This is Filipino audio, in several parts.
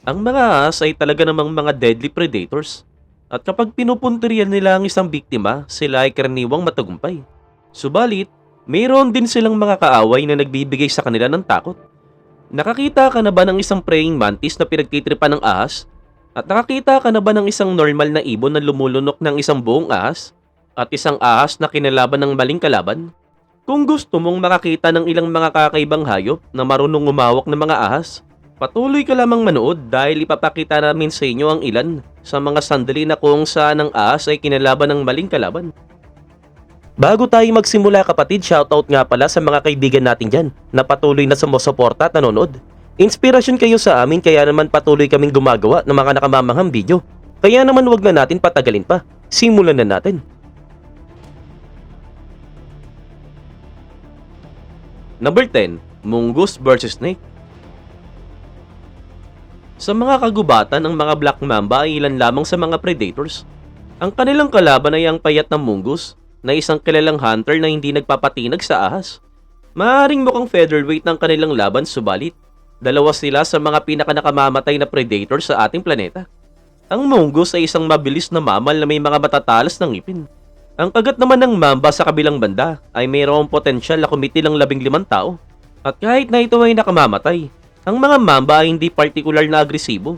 Ang mga ahas ay talaga namang mga deadly predators. At kapag pinupunterian nila ang isang biktima, sila ay karaniwang matagumpay. Subalit, mayroon din silang mga kaaway na nagbibigay sa kanila ng takot. Nakakita ka na ba ng isang praying mantis na pinagtitripan ng ahas? At nakakita ka na ba ng isang normal na ibon na lumulunok ng isang buong ahas? At isang ahas na kinalaban ng maling kalaban? Kung gusto mong makakita ng ilang mga kakaibang hayop na marunong umawak ng mga ahas, patuloy ka lamang manood dahil ipapakita namin sa inyo ang ilan sa mga sandali na kung saan ang ahas ay kinalaban ng maling kalaban. Bago tayo magsimula kapatid, shoutout nga pala sa mga kaibigan natin dyan na patuloy na sumusuporta at nanonood. Inspirasyon kayo sa amin kaya naman patuloy kaming gumagawa ng mga nakamamanghang video. Kaya naman wag na natin patagalin pa. Simulan na natin. Number 10, Mungus versus Snake. Sa mga kagubatan, ang mga black mamba ay ilan lamang sa mga predators. Ang kanilang kalaban ay ang payat na mungus na isang kilalang hunter na hindi nagpapatinag sa ahas. Maaring mukhang featherweight ng kanilang laban subalit, dalawa sila sa mga pinakanakamamatay na predator sa ating planeta. Ang mungus ay isang mabilis na mamal na may mga matatalas ng ngipin. Ang kagat naman ng mamba sa kabilang banda ay mayroong potensyal na kumitil ng labing limang tao. At kahit na ito ay nakamamatay, ang mga mamba ay hindi partikular na agresibo.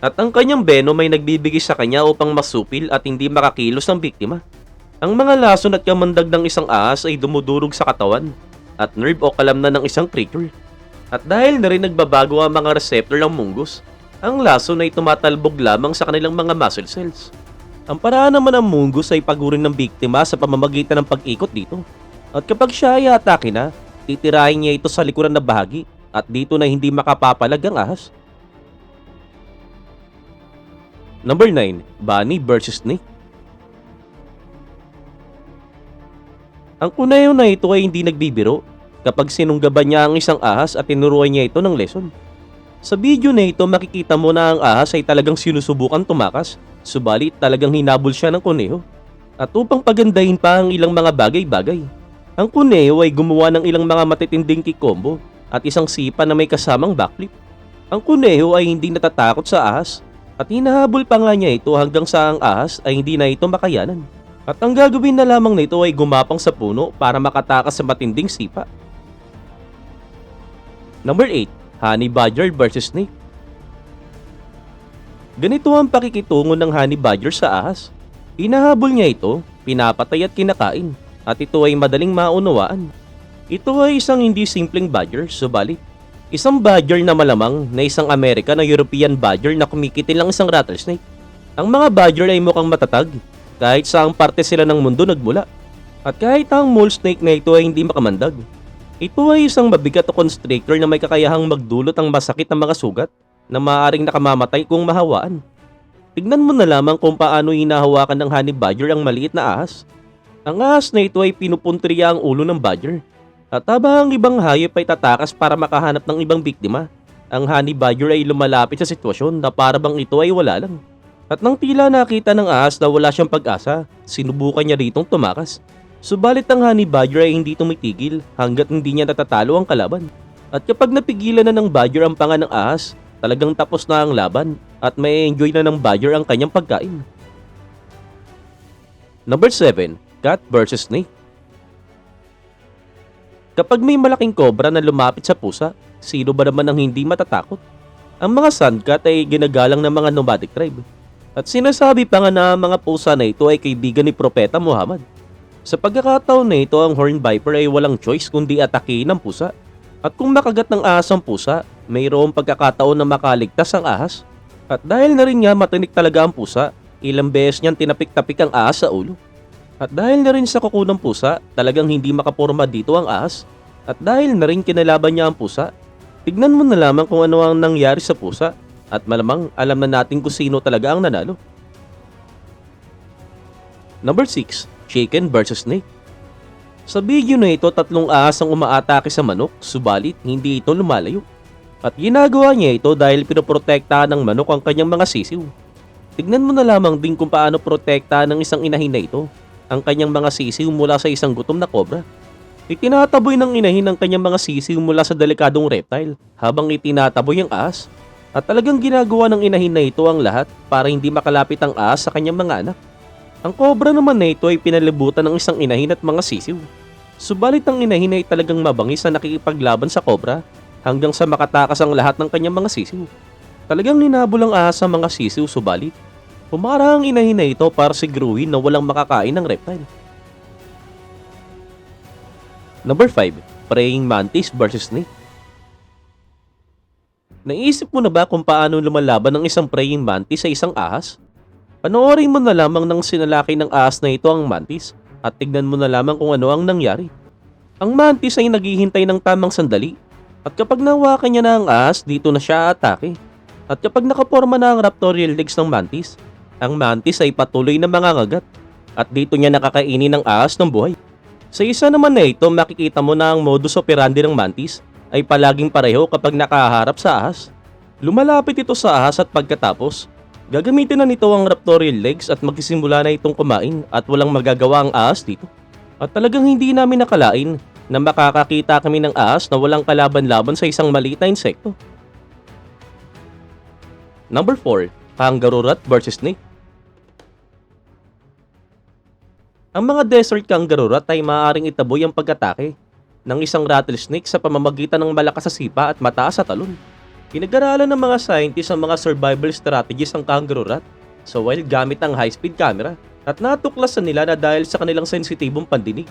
At ang kanyang venom ay nagbibigay sa kanya upang masupil at hindi makakilos ang biktima. Ang mga lason at kamandag ng isang ahas ay dumudurog sa katawan at nerve o kalamnan ng isang creature. At dahil na rin nagbabago ang mga receptor ng mungus, ang lason ay tumatalbog lamang sa kanilang mga muscle cells. Ang paraan naman ng mungus ay pagurin ng biktima sa pamamagitan ng pag-ikot dito. At kapag siya ay atake na, titirahin niya ito sa likuran na bahagi at dito na hindi makapapalag ang ahas. Number 9, Bunny versus Snake. Ang kunayo na ito ay hindi nagbibiro kapag sinunggaban niya ang isang ahas at tinuruan niya ito ng lesson. Sa video na ito makikita mo na ang ahas ay talagang sinusubukan tumakas, subalit talagang hinabol siya ng kuneho. At upang pagandahin pa ang ilang mga bagay-bagay, ang kuneho ay gumawa ng ilang mga matitinding kikombo at isang sipa na may kasamang backflip. Ang kuneho ay hindi natatakot sa ahas at hinahabol pa nga niya ito hanggang sa ang ahas ay hindi na ito makayanan. At ang gagawin na lamang nito ay gumapang sa puno para makatakas sa matinding sipa. Number 8, Honey Badger versus Snake. Ganito ang pakikitungo ng Honey Badger sa ahas. Hinahabol niya ito, pinapatay at kinakain, at ito ay madaling maunawaan. Ito ay isang hindi simpleng badger, subalit isang badger na malamang na isang American o European badger na kumikitil lang isang rattlesnake. Ang mga badger ay mukhang matatag, kahit saang parte sila ng mundo nagmula. At kahit ang mole snake na ito ay hindi makamandag. Ito ay isang mabigat o constrictor na may kakayahang magdulot ang masakit na mga sugat na maaaring nakamamatay kung mahawaan. Tignan mo na lamang kung paano hinahawakan ng honey badger ang maliit na ahas. Ang ahas na ito ay pinupuntriya ang ulo ng badger. At habang ang ibang hayop ay tatakas para makahanap ng ibang biktima, ang honey badger ay lumalapit sa sitwasyon na para bang ito ay wala lang. At nang tila nakita ng ahas na wala siyang pag-asa, sinubukan niya ritong tumakas. Subalit ang honey badger ay hindi tumitigil hanggat hindi niya natatalo ang kalaban. At kapag napigilan na ng badger ang panga ng ahas, talagang tapos na ang laban at may enjoy na ng badger ang kanyang pagkain. Number 7, Cat versus Snake. Kapag may malaking kobra na lumapit sa pusa, sino ba naman ang hindi matatakot? Ang mga sandcat ay ginagalang ng mga nomadic tribe. At sinasabi pa nga na ang mga pusa na ito ay kaibigan ni Propeta Muhammad. Sa pagkakataon na ito, ang horned viper ay walang choice kundi atakihin ng pusa. At kung makagat ng ahas ang pusa, mayroong pagkakataon na makaligtas ang ahas. At dahil na rin nga matinik talaga ang pusa, ilang beses niyang tinapik-tapik ang ahas sa ulo. At dahil na rin sa kuko pusa, talagang hindi makaporma dito ang ahas. At dahil na rin kinalaban niya ang pusa, tignan mo na lamang kung ano ang nangyari sa pusa. At malamang alam na natin kung sino talaga ang nanalo. Number 6, Chicken versus Snake. Sa video na ito, tatlong ahas ang umaatake sa manok, subalit hindi ito lumalayo. At ginagawa niya ito dahil pinoprotektahan ng manok ang kanyang mga sisiw. Tignan mo na lamang din kung paano protektahan ng isang inahin na ito ang kanyang mga sisiw mula sa isang gutom na kobra. Itinataboy ng inahin ang kanyang mga sisiw mula sa delikadong reptile habang itinataboy ang ahas. At talagang ginagawa ng inahin na ito ang lahat para hindi makalapit ang ahas sa kanyang mga anak. Ang kobra naman na ito ay pinalibutan ng isang inahin at mga sisiw. Subalit ang inahin ay talagang mabangis na nakikipaglaban sa kobra hanggang sa makatakas ang lahat ng kanyang mga sisiw. Talagang ninabol ang ahas sa mga sisiw subalit Pumara ang inahin na ito para siguruhin na walang makakain ng reptile. Number 5. Praying Mantis versus Snake Naisip mo na ba kung paano lumalaban ng isang praying mantis sa isang ahas? Panoorin mo na lamang ng sinalaki ng ahas na ito ang mantis at tignan mo na lamang kung ano ang nangyari. Ang mantis ay naghihintay ng tamang sandali at kapag nawakan niya na ang ahas, dito na siya atake. At kapag nakaporma na ang raptorial legs ng mantis, ang mantis ay patuloy na mangangagat at dito niya nakakainin ng ahas ng buhay. Sa isa naman na ito, makikita mo na ang modus operandi ng mantis ay palaging pareho kapag nakaharap sa ahas. Lumalapit ito sa ahas at pagkatapos, gagamitin na nito ang raptorial legs at magsisimula na itong kumain at walang magagawa ang ahas dito. At talagang hindi namin nakalain na makakakita kami ng ahas na walang kalaban-laban sa isang maliit na insekto. Number 4, Kangaroo Rat versus Snake. Ang mga desert kangaroo rat ay maaaring itaboy ang pag-atake ng isang rattlesnake sa pamamagitan ng malakas sa sipa at mataas sa talon. Pinag-aralan ng mga scientists ang mga survival strategies ng kangaroo rat sa wild gamit ang high-speed camera at natuklasan nila na dahil sa kanilang sensitibong pandinig.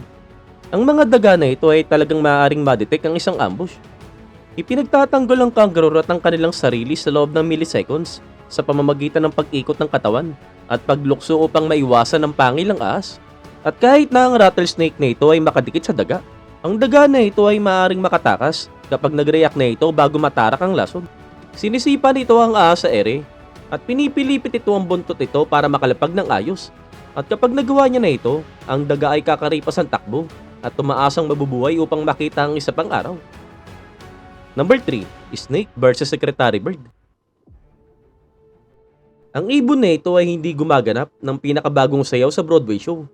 Ang mga daga na ito ay talagang maaaring madetect ang isang ambush. Ipinagtatanggol ang kangaroo rat ang kanilang sarili sa loob ng milliseconds sa pamamagitan ng pag-ikot ng katawan at paglukso upang maiwasan ang pangil ng ahas. At kahit na ang rattlesnake na ito ay makadikit sa daga, ang daga na ito ay maaaring makatakas kapag nag-react na ito bago matarak ang lason. Sinisipa nito ang ahas sa ere at pinipilipit ito ang buntot ito para makalapag ng ayos. At kapag nagawa niya na ito, ang daga ay kakaripas ang takbo at tumaasang mabubuhay upang makita ang isa pang araw. Number 3, Snake versus Secretary Bird. Ang ibon na ito ay hindi gumaganap ng pinakabagong sayaw sa Broadway show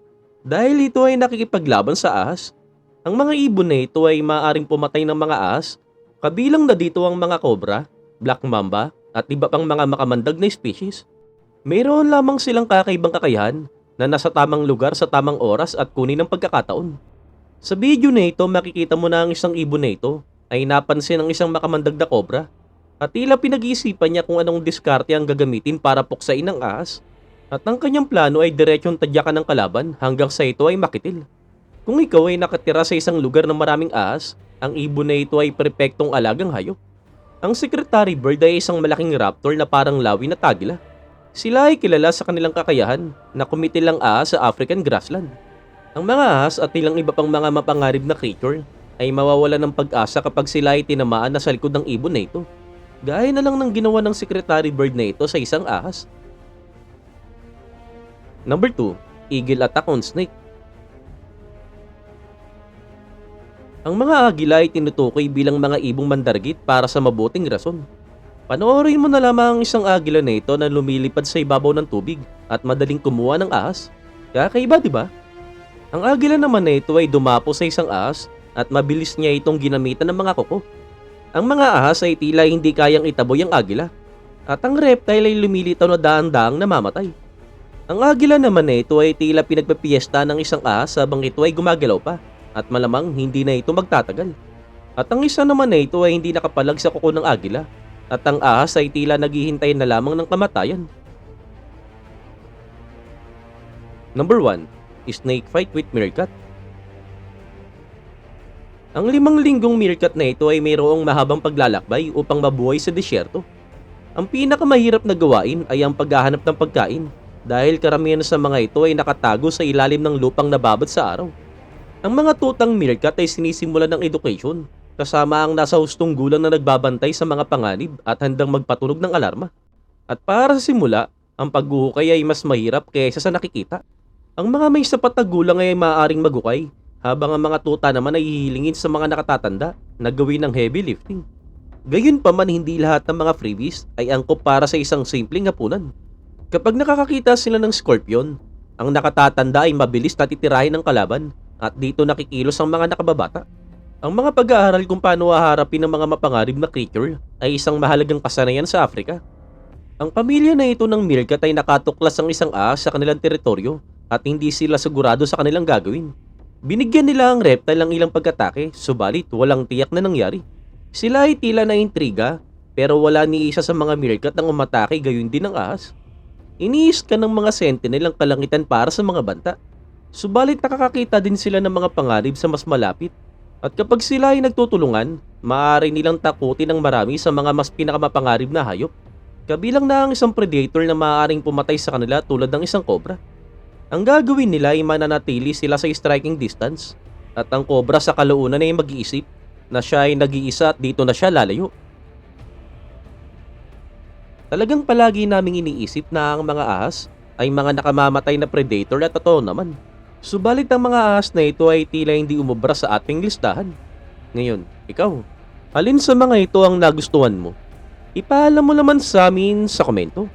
dahil ito ay nakikipaglaban sa ahas. Ang mga ibon na ito ay maaaring pumatay ng mga ahas, kabilang na dito ang mga cobra, black mamba, at iba pang mga makamandag na species. Mayroon lamang silang kakaibang kakayahan na nasa tamang lugar sa tamang oras at kunin ng pagkakataon. Sa video na ito, makikita mo na ang isang ibon na ito ay napansin ng isang makamandag na cobra at tila pinag-iisipan niya kung anong diskarte ang gagamitin para puksain ng ahas. At ang kanyang plano ay diretsyong tadyakan ng kalaban hanggang sa ito ay makitil. Kung ikaw ay nakatira sa isang lugar na maraming ahas, ang ibon na ito ay perpektong alagang hayop. Ang secretary bird ay isang malaking raptor na parang lawi na tagila. Sila ay kilala sa kanilang kakayahan na kumitil ang ahas sa African grassland. Ang mga ahas at ilang iba pang mga mapangarib na creature ay mawawala ng pag-asa kapag sila ay tinamaan na sa likod ng ibon na ito. Gaya na lang ng ginawa ng secretary bird na ito sa isang ahas. Number 2, Eagle Attack on Snake. Ang mga agila ay tinutukoy bilang mga ibong mandargit para sa mabuting rason. Panoorin mo na lamang ang isang agila na ito na lumilipad sa ibabaw ng tubig at madaling kumuha ng ahas. Kakaiba, di ba? Ang agila naman na ito ay dumapo sa isang ahas at mabilis niya itong ginamitan ng mga kuko. Ang mga ahas ay tila hindi kayang itaboy ang agila at ang reptile ay lumilitaw na daang-daang namamatay. Ang agila naman na ito ay tila pinagpapiesta ng isang ahas habang ito ay gumagalaw pa at malamang hindi na ito magtatagal. At ang isa naman na ito ay hindi nakapalag sa kuko ng agila at ang ahas ay tila naghihintay na lamang ng kamatayan. Number 1. Snake Fight with Meerkat Ang limang linggong meerkat na ito ay mayroong mahabang paglalakbay upang mabuhay sa disyerto. Ang pinakamahirap na gawain ay ang paghahanap ng pagkain dahil karamihan sa mga ito ay nakatago sa ilalim ng lupang nababad sa araw. Ang mga tutang meerkat ay sinisimulan ng education kasama ang nasa hustong gulang na nagbabantay sa mga panganib at handang magpatunog ng alarma. At para sa simula, ang paghuhukay ay mas mahirap kaysa sa nakikita. Ang mga may sapat na gulang ay maaaring maghukay habang ang mga tuta naman ay hihilingin sa mga nakatatanda na gawin ng heavy lifting. Gayun pa man hindi lahat ng mga freebies ay angkop para sa isang simpleng hapunan. Kapag nakakakita sila ng scorpion, ang nakatatanda ay mabilis na titirahin ng kalaban at dito nakikilos ang mga nakababata. Ang mga pag-aaral kung paano haharapin ng mga mapangarib na creature ay isang mahalagang kasanayan sa Afrika. Ang pamilya na ito ng meerkat ay nakatuklas ang isang ahas sa kanilang teritoryo at hindi sila sigurado sa kanilang gagawin. Binigyan nila ang reptile ng ilang pag-atake, subalit walang tiyak na nangyari. Sila ay tila na intriga, pero wala ni isa sa mga meerkat ang umatake gayon din ng ahas. Iniis ka ng mga sentinel ang kalangitan para sa mga banta. Subalit nakakakita din sila ng mga pangarib sa mas malapit. At kapag sila ay nagtutulungan, maaari nilang takutin ng marami sa mga mas pinakamapangarib na hayop. Kabilang na ang isang predator na maaaring pumatay sa kanila tulad ng isang cobra. Ang gagawin nila ay mananatili sila sa striking distance at ang cobra sa kalaunan ay mag-iisip na siya ay nag-iisa at dito na siya lalayo. Talagang palagi naming iniisip na ang mga ahas ay mga nakamamatay na predator at totoo naman. Subalit ang mga ahas na ito ay tila hindi umubra sa ating listahan. Ngayon, ikaw, alin sa mga ito ang nagustuhan mo? Ipaalam mo naman sa amin sa komento.